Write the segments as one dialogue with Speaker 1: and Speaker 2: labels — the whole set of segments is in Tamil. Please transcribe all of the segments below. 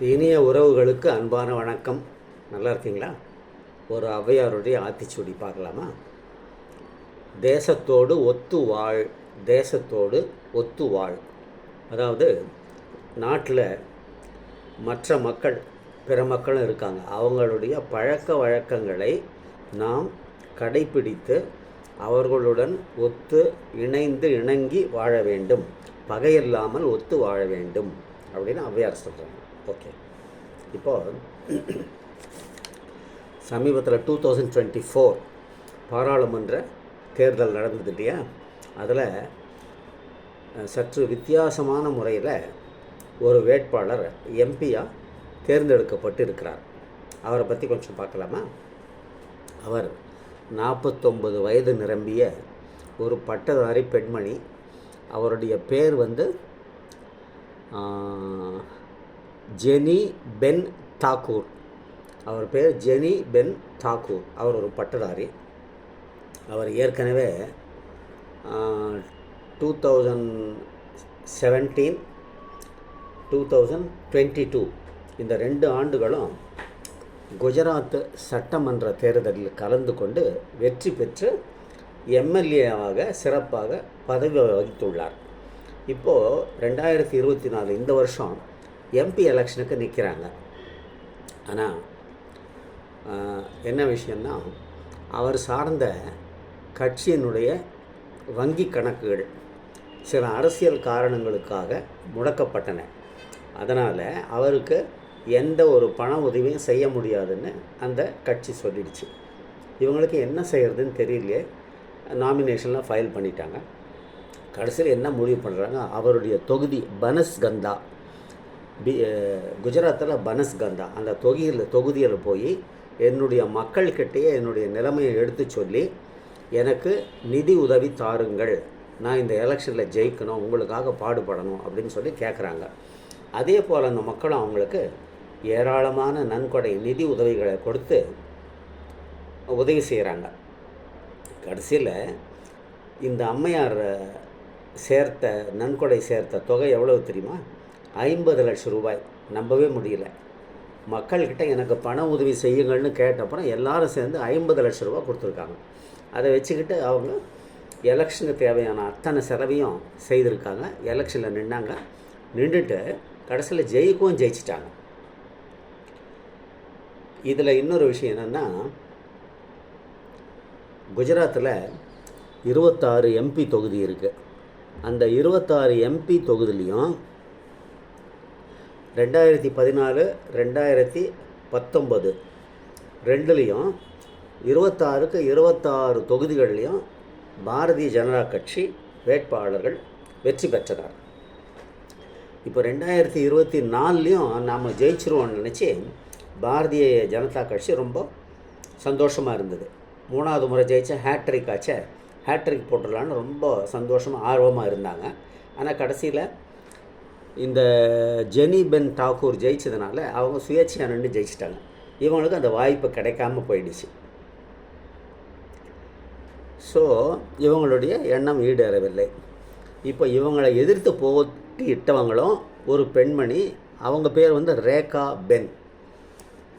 Speaker 1: இனிய உறவுகளுக்கு அன்பான வணக்கம். நல்லா இருக்கீங்களா? ஒரு ஔவையாருடைய ஆத்திச்சூடி பார்க்கலாமா? தேசத்தோடு ஒத்து வாழ் தேசத்தோடு ஒத்து வாழ். அதாவது நாட்டில் மற்ற மக்கள் பிற மக்களும் இருக்காங்க. அவங்களுடைய பழக்க வழக்கங்களை நாம் கடைப்பிடித்து அவர்களுடன் ஒத்து இணைந்து இணங்கி வாழ வேண்டும். பகையில்லாமல் ஒத்து வாழ வேண்டும். அப்படின்னு ஔவையார் சொல்கிறாங்க ஓகே இப்போ சமீபத்தில் டூ தௌசண்ட் டுவெண்ட்டி ஃபோர் பாராளுமன்ற தேர்தல் நடந்தது இல்லையா? அதில் சற்று வித்தியாசமான முறையில் ஒரு வேட்பாளர் எம்பியாக தேர்ந்தெடுக்கப்பட்டு இருக்கிறார் அவரை பற்றி கொஞ்சம் பார்க்கலாமா? அவர் நாற்பத்தொம்பது வயது நிரம்பிய ஒரு பட்டதாரி பெண்மணி. அவருடைய பேர் வந்து ஜெனி பென் தாக்கூர். அவர் பேர் ஜெனி பென் தாக்கூர். அவர் ஒரு பட்டதாரி. அவர் ஏற்கனவே two thousand seventeen two thousand twenty two இந்த ரெண்டு ஆண்டுகளும் குஜராத் சட்டமன்ற தேர்தலில் கலந்து கொண்டு வெற்றி பெற்று எம்எல்ஏவாக சிறப்பாக பதவி வகித்துள்ளார். இப்போது ரெண்டாயிரத்தி இருபத்தி நாலு இந்த வருஷம் எம்பி எலெக்ஷனுக்கு நிற்கிறாங்க ஆனால் என்ன விஷயம்னா அவர் சார்ந்த கட்சியினுடைய வங்கி கணக்குகள் சில அரசியல் காரணங்களுக்காக முடக்கப்பட்டன. அதனால் அவருக்கு எந்த ஒரு பண உதவியும் செய்ய முடியாதுன்னு அந்த கட்சி சொல்லிடுச்சு. இவங்களுக்கு என்ன செய்கிறதுன்னு தெரியலையே. நாமினேஷன்லாம் ஃபைல் பண்ணிட்டாங்க. கடைசியில் என்ன முடிவு பண்ணுறாங்க அவருடைய தொகுதி பனஸ்கந்தா. பி குஜராத்தில் பனஸ்கந்தா அந்த தொகுதியில் தொகுதியில் போய் என்னுடைய மக்கள்கிட்டயே என்னுடைய நிலைமையை எடுத்து சொல்லி எனக்கு நிதி உதவி தாருங்கள். நான் இந்த எலெக்ஷனில் ஜெயிக்கணும் உங்களுக்காக பாடுபடணும் அப்படின்னு சொல்லி கேட்குறாங்க அதே போல் அந்த மக்களும் அவங்களுக்கு ஏராளமான நன்கொடை நிதி உதவிகளை கொடுத்து உதவி செய்கிறாங்க கடைசியில் இந்த அம்மையார் சேர்த்த நன்கொடை சேர்த்த தொகை எவ்வளவு தெரியுமா? ஐம்பது லட்சம் ரூபாய். நம்பவே முடியல. மக்கள்கிட்ட எனக்கு பண உதவி செய்யுங்கள்னு கேட்டப்புறம் எல்லாரும் சேர்ந்து ஐம்பது லட்சம் ரூபா கொடுத்துருக்காங்க. அதை வச்சுக்கிட்டு அவங்க எலெக்ஷனுக்கு தேவையான அத்தனை செலவையும் செய்திருக்காங்க. எலெக்ஷனில் நின்னாங்க. நின்றுட்டு கடைசியில் ஜெயிக்கவும் ஜெயிச்சிட்டாங்க. இதில் இன்னொரு விஷயம் என்னென்னா குஜராத்தில் இருபத்தாறு எம்பி தொகுதி இருக்குது அந்த இருபத்தாறு எம்பி தொகுதிலையும் ரெண்டாயிரத்தி பதினாலு ரெண்டாயிரத்தி பத்தொம்பது ரெண்டுலேயும் இருபத்தாறுக்கு இருபத்தாறு தொகுதிகள்லையும் பாரதிய ஜனதா கட்சி வேட்பாளர்கள் வெற்றி பெற்றனர். இப்போ ரெண்டாயிரத்தி இருபத்தி நாலுலேயும் நாம் ஜெயிச்சிருவோம்னு நினச்சி பாரதிய ஜனதா கட்சி ரொம்ப சந்தோஷமாக இருந்தது. மூணாவது முறை ஜெயிச்ச ஹேட்ரிக் ஆச்சே ஹேட்ரிக் போட்டுடலான்னு ரொம்ப சந்தோஷமாக ஆர்வமாக இருந்தாங்க. ஆனால் கடைசியில் இந்த ஜெனி பென் தாக்கூர் ஜெயிச்சதுனால அவங்க சுயேட்சையாக நின்று ஜெயிச்சிட்டாங்க. இவங்களுக்கு அந்த வாய்ப்பு கிடைக்காம போயிடுச்சு. ஸோ இவங்களுடைய எண்ணம் ஈடேறவில்லை. இப்போ இவங்களை எதிர்த்து போட்டியிட்டவங்களும் ஒரு பெண்மணி அவங்க பேர் வந்து ரேகா பென்.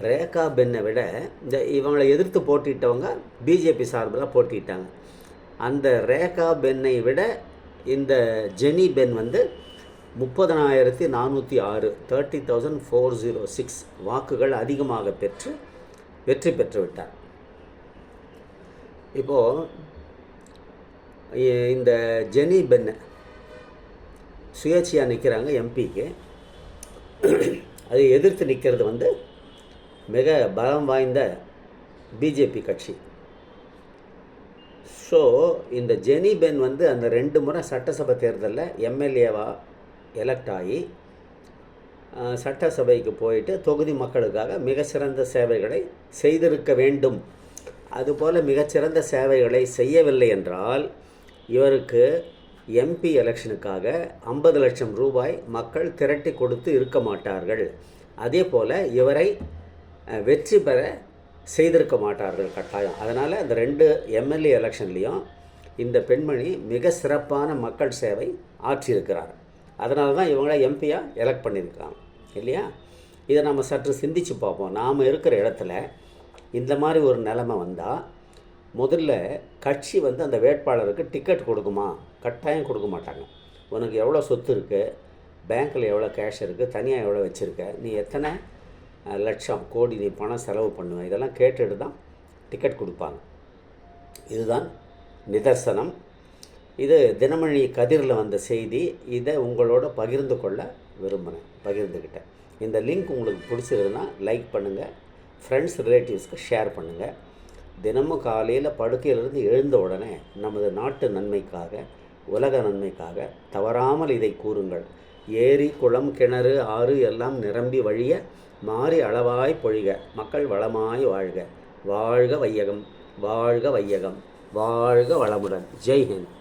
Speaker 1: ரேகா பென்னை விட இந்த இவங்களை எதிர்த்து போட்டியிட்டவங்க பிஜேபி சார்பில் போட்டியிட்டாங்க. அந்த ரேகா பென்னை விட இந்த ஜெனி பென் வந்து முப்பதனாயிரத்தி நானூற்றி ஆறு thirty thousand four zero six வாக்குகள் அதிகமாக பெற்று வெற்றி பெற்றுவிட்டார். இப்போது இந்த ஜெனி பென்ன சுயேட்சையாக நிற்கிறாங்க எம்பிக்கு. அதை எதிர்த்து நிற்கிறது வந்து மிக பலம் வாய்ந்த பிஜேபி கட்சி. ஸோ இந்த ஜெனி பென் வந்து அந்த ரெண்டு முறை சட்டசபை தேர்தலில் எம்எல்ஏவாக எலெக்ட் ஆகி சட்டசபைக்கு போயிட்டு தொகுதி மக்களுக்காக மிக சிறந்த சேவைகளை செய்திருக்க வேண்டும். அதுபோல் மிகச்சிறந்த சேவைகளை செய்யவில்லை என்றால் இவருக்கு எம்பி எலெக்ஷனுக்காக ஐம்பது லட்சம் ரூபாய் மக்கள் திரட்டி கொடுத்து இருக்க மாட்டார்கள். அதே போல் இவரை வெற்றி பெற செய்திருக்க மாட்டார்கள் கட்டாயம். அதனால் அந்த ரெண்டு எம்எல்ஏ எலெக்ஷன்லேயும் இந்த பெண்மணி மிக சிறப்பான மக்கள் சேவை ஆற்றியிருக்கிறார். அதனால தான் இவங்கள எம்பியாக எலெக்ட் பண்ணியிருக்காங்க. இல்லையா? இதை நம்ம சற்று சிந்திச்சு பார்ப்போம். நாம் இருக்கிற இடத்துல இந்த மாதிரி ஒரு நிலைமை வந்தால் முதல்ல கட்சி வந்து அந்த வேட்பாளருக்கு டிக்கெட் கொடுக்குமா? கட்டாயம் கொடுக்க மாட்டாங்க. உனக்கு எவ்வளோ சொத்து இருக்குது பேங்க்கில் எவ்வளோ கேஷ் இருக்குது தனியாக எவ்வளோ வச்சுருக்க? நீ எத்தனை லட்சம் கோடி நீ பணம் செலவு பண்ணுவேன் இதெல்லாம் கேட்டுட்டு தான் டிக்கெட் கொடுப்பாங்க. இதுதான் நிதர்சனம். இது தினமணி கதிரில் வந்த செய்தி. இதை உங்களோட பகிர்ந்து கொள்ள விரும்பினேன் பகிர்ந்துக்கிட்டேன் இந்த லிங்க் உங்களுக்கு பிடிச்சிருதுன்னா லைக் பண்ணுங்கள் ஃப்ரெண்ட்ஸ் ரிலேட்டிவ்ஸ்க்கு ஷேர் பண்ணுங்கள் தினமும் காலையில் படுக்கையிலிருந்து எழுந்த உடனே நமது நாட்டு நன்மைக்காக உலக நன்மைக்காக தவறாமல் இதை கூறுங்கள். ஏரி குளம் கிணறு ஆறு எல்லாம் நிரம்பி வழிய மாறி அளவாய் பொழிக. மக்கள் வளமாய் வாழ்க. வாழ்க வையகம். வாழ்க வையகம். வாழ்க வளமுடன். ஜெய் ஹிந்த்.